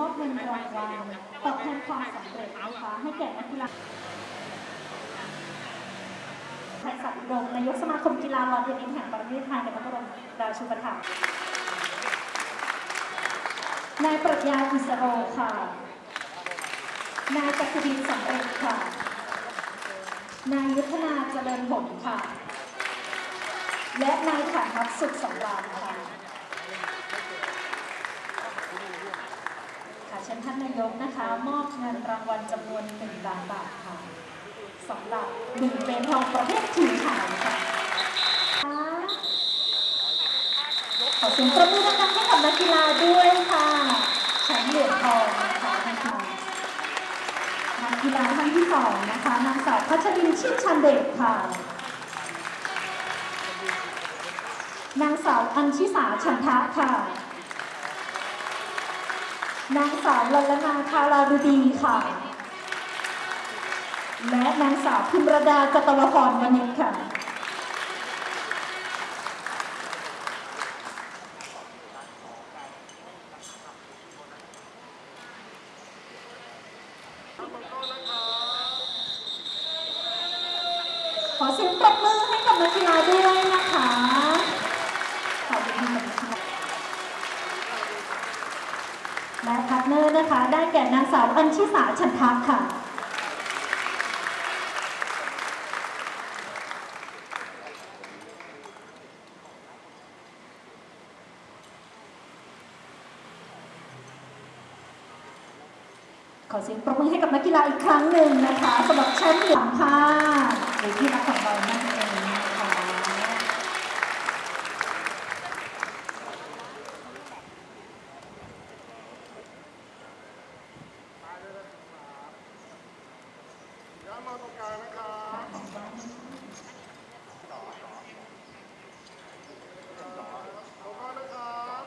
มอบเงินรางวัลตอบแทนความสำเร็จนะคะให้แก่นักกีฬาไทยศักดิ์อุดมนายกสมาคมกีฬาลอนเทนนิสแห่งประเทศไทยในพระบรมราชูปถัมภ์นายปรัชญาอิสโรค่ะ นายจักรดินสำเร็จค่ะ นายยุทธนาเจริญผลค่ะ และนายฐานัทสุขสำราญค่ะ เชิญท่านนายกนะคะ มอบเงินรางวัลจำนวน1ล้านบาทค่ะสำหรับหนึ่งเหรียญทองประเภททีมชายค่ะขอเสียงประมือดังๆให้กับนักกีฬาด้วยค่ะแชมป์เหรียญทองนะคะนักกนักกีฬาท่านที่สองนะคะนางสาวพัชรินชิดชันเดชค่ะ นางสาวอัญชิสาชันทะค่ะ นางสาวลลนาคารารุดีค่ะ และนางสาวพิมรดาจตวพรวณิชค่ะ ขอเสียงปรบมือให้กับนักกีฬาด้วยนะคะ และพาร์ทเนอร์นะคะ ได้แก่นางสาวอัญชิสาชันทักค่ะ ขอเสียงปรบมือให้กับนักกีฬาอีกครั้งหนึ่งนะคะสำหรับแชมป์หรียญค่ะหรือที่รักของเรานั่นเองนะคะ ย้ำ มาตรงกลางนะครับตรงกลานะครับ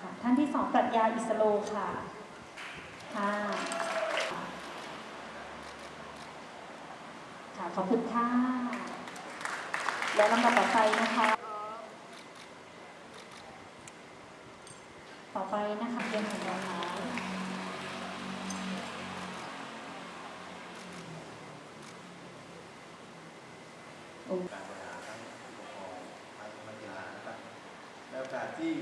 ค่ะท่านที่สองปรัชญาอิสโลค่ะ ค่ะ ค่ะ ขอบคุณค่ะ และลำดับต่อไปนะคะ ต่อไปนะคะเกมของเราแล้โอ้การบริหารทั้งผู้ปกครองทั้งนักกีฬานะครับในโอกาสที่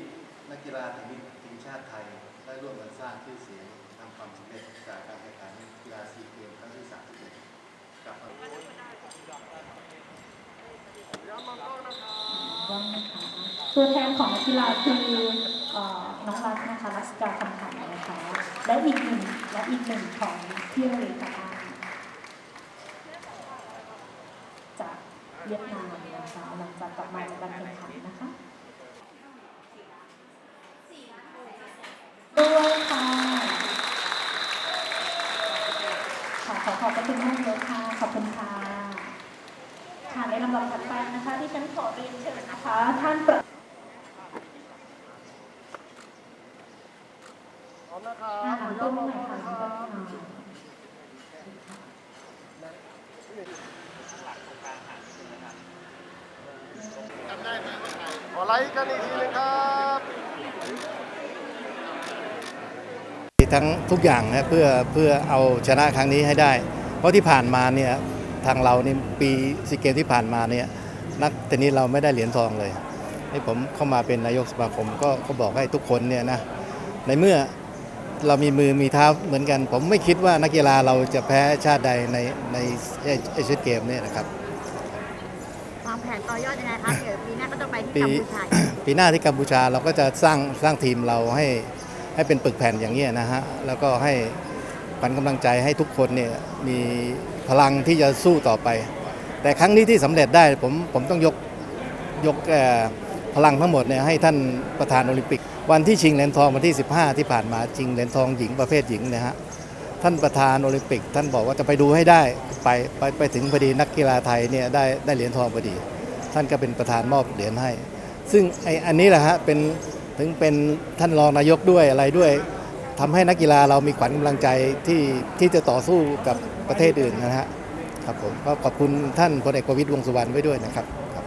นักกีฬาทีมทีมชาติไทยได้ร่วมกันสร้างชื่อเสียงทำความสำเร็จจากการแข่งขันกีฬาซีเกมส์ครั้งที่31กลับมา ย้ำมากล้องนะครับางนะคะ ตัวแทนของนักกีฬาคือน้องรักนะคะรัศกาคำขันนะคะ และอีกหนึ่งและอีกหนึ่งของพี่เรตาจากเวียดนามนะคะหลังจากกลับมาจากการแข่งขันนะคะด้วยค่ะขอขอขอบพระคุณมากเลยค่ะ ขอบคุณค่ะ ค่ะในลำดับถัดไปนะคะที่ฉันขอเรียนเชิญนะคะ ท่านประพร้อมนะครับอาขหาอรย้ต้นำมาใหม่กล้องค่ะนะคท่านรับขอไลค์กันอีกทีเลยครับทั้งทุกอย่างนะเพื่อเพื่อเอาชนะครั้งนี้ให้ได้ เพราะที่ผ่านมาเนี่ย ทางเรานี่ปีซีเกมที่ผ่านมาเนี่ยนักเทนนิสเราไม่ได้เหรียญทองเลยให้ผมเข้ามาเป็นนายกสมาคมก็ก็บอกให้ทุกคนเนี่ยนะในเมื่อเรามีมือมีเท้าเหมือนกัน ผมไม่คิดว่านักกีฬาเราจะแพ้ชาติใดในในเอเชียนเกมเนี่ยนะครับวางแผนต่อยอดยังไงคะเดี๋ยวปีหน้าก็ต้องไปที่ปีกัมพูชาอีกปีหน้าที่กัมพูชาเราก็จะสร้างสร้างทีมเราให้ให้เป็นปึกแผ่นอย่างนี้ยนะฮะแล้วก็ให้ ปันกำลังใจให้ทุกคนเนี่ยมีพลังที่จะสู้ต่อไป แต่ครั้งนี้ที่สำเร็จได้ผมผมต้องยกยกพลังทั้งหมดเนี่ยให้ท่านประธานโอลิมปิก วันที่ชิงเหรียญทองวันที่ 15 ที่ผ่านมาชิงเหรียญทองหญิงประเภทหญิงนะฮะท่านประธานโอลิมปิก ท่านบอกว่าจะไปดูให้ได้ไปไปไปถึงพอดีนักกีฬาไทยเนี่ยได้ได้เหรียญทองพอดี ท่านก็เป็นประธานมอบเหรียญให้ ซึ่งไออันนี้แหละฮะเป็นถึงเป็นท่านรองนายกด้วยอะไรด้วย ทำให้นักกีฬาเรามีขวัญกำลังใจที่ที่จะต่อสู้กับประเทศอื่นนะฮะครับผมก็ขอบคุณท่านพลเอกประวิตรวงสุวรรณไว้ด้วยนะครับครับ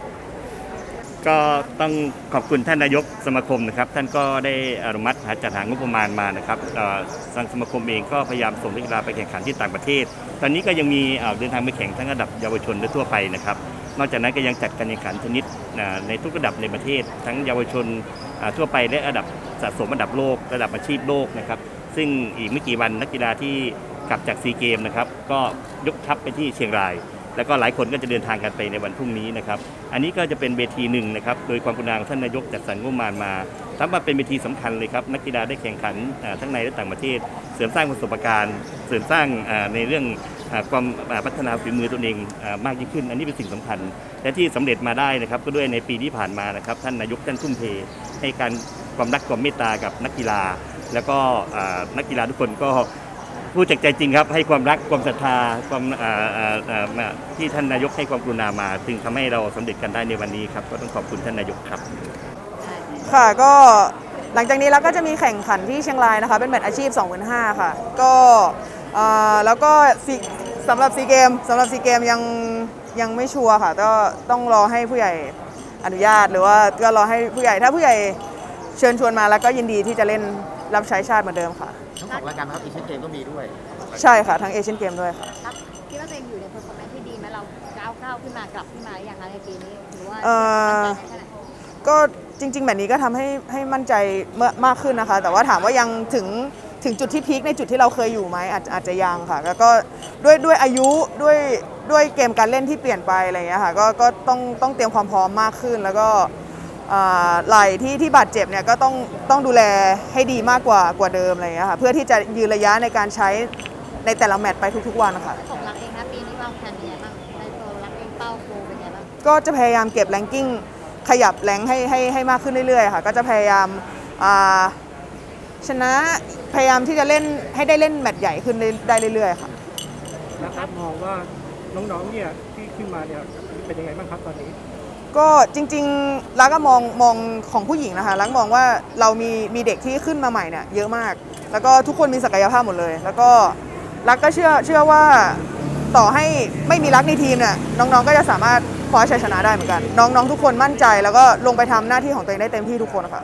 ก็ต้องขอบคุณท่านนายกสมาคมนะครับ ท่านก็ได้อนุมัติจัดหางบประมาณมานะครับเอ่อทางสมาคมเองก็พยายามส่งนักกีฬาไปแข่งขันที่ต่างประเทศ ตอนนี้ก็ยังมีเอ่อเดินทางไปแข่งทั้งระดับเยาวชนและทั่วไปนะครับ นอกจากนั้นก็ยังจัดการแข่งขันชนิดอ่าในทุกระดับในประเทศ ทั้งเยาวชนอ่าทั่วไปและระดับ สะสมระดับโลกระดับอาชีพโลกนะครับ ซึ่งอีกไม่กี่วันนักกีฬาที่กลับจากซีเกมนะครับ ก็ยกทัพไปที่เชียงราย แล้วก็หลายคนก็จะเดินทางกันไปในวันพรุ่งนี้นะครับ อันนี้ก็จะเป็นเวทีหนึ่งนะครับ โดยความกรุณางท่านนายกจัดสรรงบประมาณมาทำมาเป็นเวทีสำคัญเลยครับ นักกีฬาได้แข่งขันทั้งในและต่างประเทศ เสริมสร้างประสบการณ์ เสริมสร้างในเรื่องความพัฒนาฝีมือตนเองมากยิ่งขึ้น อันนี้เป็นสิ่งสำคัญ และที่สำเร็จมาได้นะครับ ก็ด้วยในปีที่ผ่านมานะครับ ท่านนายกท่านทุ่มเทให้การ ความรักความเมตตากับนักกีฬา แล้วก็นักกีฬาทุกคนก็พูดจากใจจริงครับให้ความรักความศรัทธาความที่ท่านนายกให้ความกรุณามาจึงทำให้เราสำเร็จกันได้ในวันนี้ครับ ก็ต้องขอบคุณท่านนายกครับ ค่ะก็หลังจากนี้เราก็จะมีแข่งขันที่เชียงรายนะคะ เป็นแมตช์อาชีพ 25,000ค่ะ ก็แล้วก็สำหรับซีเกมสำหรับซีเกมยังยังไม่ชัวร์ค่ะ ก็ต้องรอให้ผู้ใหญ่อนุญาตหรือว่าก็รอให้ผู้ใหญ่ถ้าผู้ใหญ่ เชิญชวนมาแล้วก็ยินดีที่จะเล่นรับใช้ชาติเหมือนเดิมค่ะ ทั้งสองรายการนะครับอีเชียนเกมก็มีด้วยใช่ค่ะ ทั้งเอเชียนเกมด้วยค่ะครับคิดว่าตัวเองอยู่ใน performance ที่ดีไหมเราก้าวก้าวขึ้นมากลับขึ้นมาหรือยังคะในปีนี้หรือว่าเอ่อมั่นใจแค่ไหนก็จริง ๆ แบบนี้ก็ทำให้ให้มั่นใจเมื่อมากขึ้นนะคะ แต่ว่าถามว่ายังถึงถึงจุดที่พีคในจุดที่เราเคยอยู่ไหมอาจอาจจะยังค่ะ แล้วก็ด้วยด้วยอายุด้วยด้วยเกมการเล่นที่เปลี่ยนไปอะไรอย่างเงี้ยค่ะก็ก็ต้องต้องเตรียมความพร้อมมากขึ้น แล้วก็อ่า ไหล่ที่ที่บาดเจ็บเนี่ยก็ต้องต้องดูแลให้ดีมากกว่ากว่าเดิมอะไรอย่างเงี้ยค่ะเพื่อที่จะยืนระยะในการใช้ในแต่ละแมตช์ไปทุกๆวันนะคะของรักเองนะปีนี้วางแผนยังไงบ้างในตัวรักเองเป้าโกเป็นไงบ้างก็จะพยายามเก็บแรงกิ้งขยับแรงให้ให้ให้มากขึ้นเรื่อยๆค่ะก็จะพยายามอ่าชนะพยายามที่จะเล่นให้ได้เล่นแมตช์ใหญ่ขึ้นได้เรื่อยๆค่ะนะครับมองว่าน้องๆเนี่ยที่ขึ้นมาเนี่ยเป็นยังไงบ้างครับตอนนี้ ก็จริงๆรักก็มองมองของผู้หญิงนะคะรักมองว่าเรามีมีเด็กที่ขึ้นมาใหม่เนี่ยเยอะมาก แล้วก็ทุกคนมีศักยภาพหมดเลย แล้วก็รักก็เชื่อเชื่อว่าต่อให้ไม่มีรักในทีมเนี่ยน้องๆก็จะสามารถคว้าชัยชนะได้เหมือนกัน น้องๆทุกคนมั่นใจ แล้วก็ลงไปทำหน้าที่ของตัวเองได้เต็มที่ทุกคนค่ะ